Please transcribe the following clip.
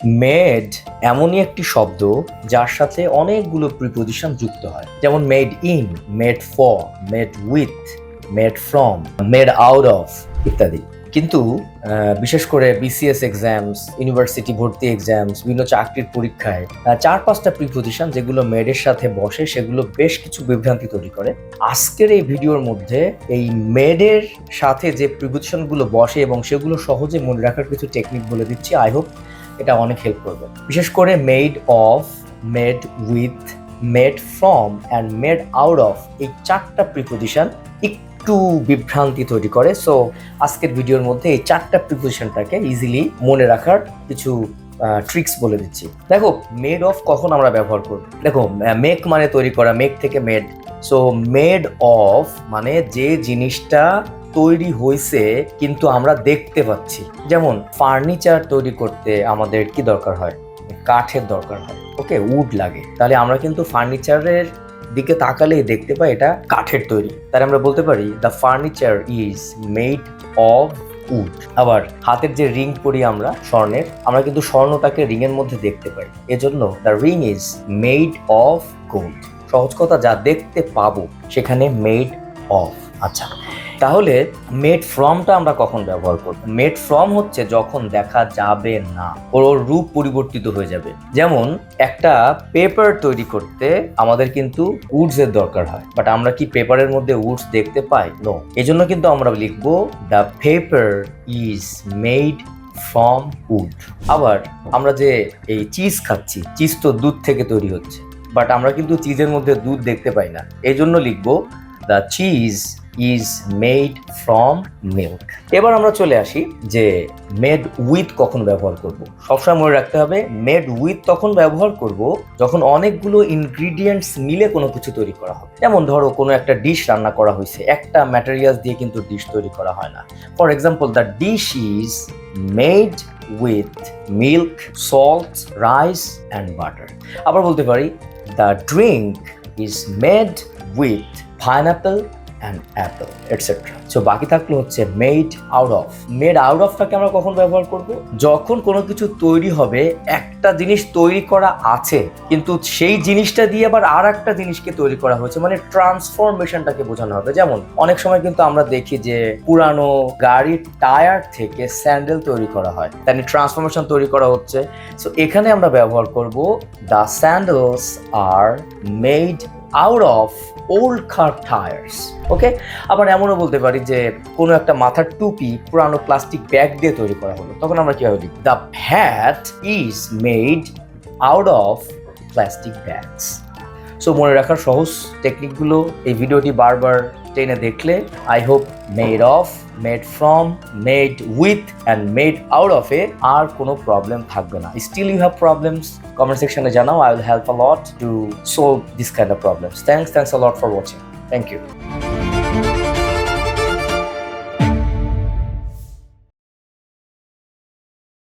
Made এমনই একটি শব্দ যার সাথে অনেকগুলো প্রিপোজিশন যুক্ত হয়। যেমন made in made for made with made from made out of ইত্যাদি। কিন্তু বিশেষ করে বিসিএস এক্সামস ইউনিভার্সিটি ভর্তি এক্সামস বিভিন্ন চাকরির পরীক্ষায় চার পাঁচটা প্রিপোজিশন যেগুলো মেডের সাথে বসে, সেগুলো বেশ কিছু বিভ্রান্তি তৈরি করে। আজকের এই ভিডিওর মধ্যে এই মেডের সাথে যে প্রিপোজিশনগুলো বসে এবং সেগুলো সহজে মনে রাখার কিছু টেকনিক বলে দিচ্ছি। আই হোপ এটা অনেক হেল্প করবে। বিশেষ করে made of made with made from and made out of এই চারটা প্রিপোজিশন একটু বিভ্রান্তি তৈরি করে। সো আজকের ভিডিওর মধ্যে এই চারটা প্রিপোজিশনটাকে ইজিলি মনে রাখার কিছু ট্রিক্স বলে দিচ্ছি। দেখো মেড অফ কখন আমরা ব্যবহার করব? দেখো মেক মানে তৈরি করা মেক থেকে মেড সো মেড অফ মানে যে জিনিসটা তৈরি হয়েছে, কিন্তু আমরা দেখতে পাচ্ছি। যেমন ফার্নিচার তৈরি করতে আমাদের কি দরকার হয়? কাঠের দরকার হয়। ওকে উড লাগে। তাহলে আমরা কিন্তু ফার্নিচারের দিকে তাকালেই দেখতে পাই এটা কাঠের তৈরি। তাহলে আমরা বলতে পারি the furniture is made of wood আবার, হাতের যে রিং পরি আমরা, স্বর্ণের, আমরা কিন্তু স্বর্ণটাকে রিং এর মধ্যে দেখতে পাই। এজন্য the ring is made of gold সহজ কথা, যা দেখতে পাবো, সেখানে মেড অফ আচ্ছা তাহলে মেড ফ্রমটা আমরা কখন ব্যবহার করব? মেড ফ্রম হচ্ছে যখন দেখা যাবে না, ওর রূপ পরিবর্তিত হয়ে যাবে। যেমন একটা পেপার তৈরি করতে আমাদের কিন্তু উডস এর দরকার হয় বাট আমরা কি পেপারের মধ্যে উডস দেখতে পাই? নো এজন্য কিন্তু আমরা লিখব the paper is made from wood আবার আমরা যে এই চিজ খাচ্ছি চিজ তো দুধ থেকে তৈরি হচ্ছে বাট আমরা কিন্তু চিজের মধ্যে দুধ দেখতে পাই না। এই জন্য লিখব the cheese is made from milk এবার আমরা চলে আসি যে মেড উইথ কখন ব্যবহার করব। সবসময় মনে রাখতে হবে মেড উইথ তখন ব্যবহার করব যখন অনেকগুলো ইনগ্রিডিয়েন্টস মিলে কোনো কিছু তৈরি করা হবে। যেমন ধরো, কোনো একটা ডিশ রান্না করা হয়েছে, একটা ম্যাটেরিয়ালস দিয়ে কিন্তু ডিশ তৈরি করা হয় না। For example the dish is made with milk salt rice and butter আবার বলতে পারি the drink is made with pineapple and apple etcetera so বাকি থাকল হচ্ছে made out of made out অফটাকে আমরা কখন ব্যবহার করব? যখন কোনো কিছু তৈরি হবে, একটা জিনিস তৈরি করা আছে, কিন্তু সেই জিনিসটা দিয়ে আবার আর একটা জিনিসকে তৈরি করা হয়েছে মানে ট্রান্সফরমেশনটাকে বোঝানো হবে। যেমন, অনেক সময় কিন্তু আমরা দেখি যে পুরানো গাড়ির টায়ার থেকে স্যান্ডেল তৈরি করা হয় তাই ট্রান্সফরমেশন তৈরি করা হচ্ছে। সো এখানে আমরা ব্যবহার করব the sandals are made out of old car tyres okay আবার এমনও বলতে পারি যে কোনো একটা মাথার টুপি পুরানো প্লাস্টিক ব্যাগ দিয়ে তৈরি করা হলো। তখন আমরা কীভাবে লিখি the vat is made out of plastic bags so মনে রাখার সহজ টেকনিকগুলো এই ভিডিওটি বারবার টেনে দেখলে I hope made of made from made with and made out of এ আর কোনো প্রবলেম থাকবে না। Still you have problems comment সেকশনে জানাও I will help uh to solve this kind of problems thanks thanks uh for watching thank you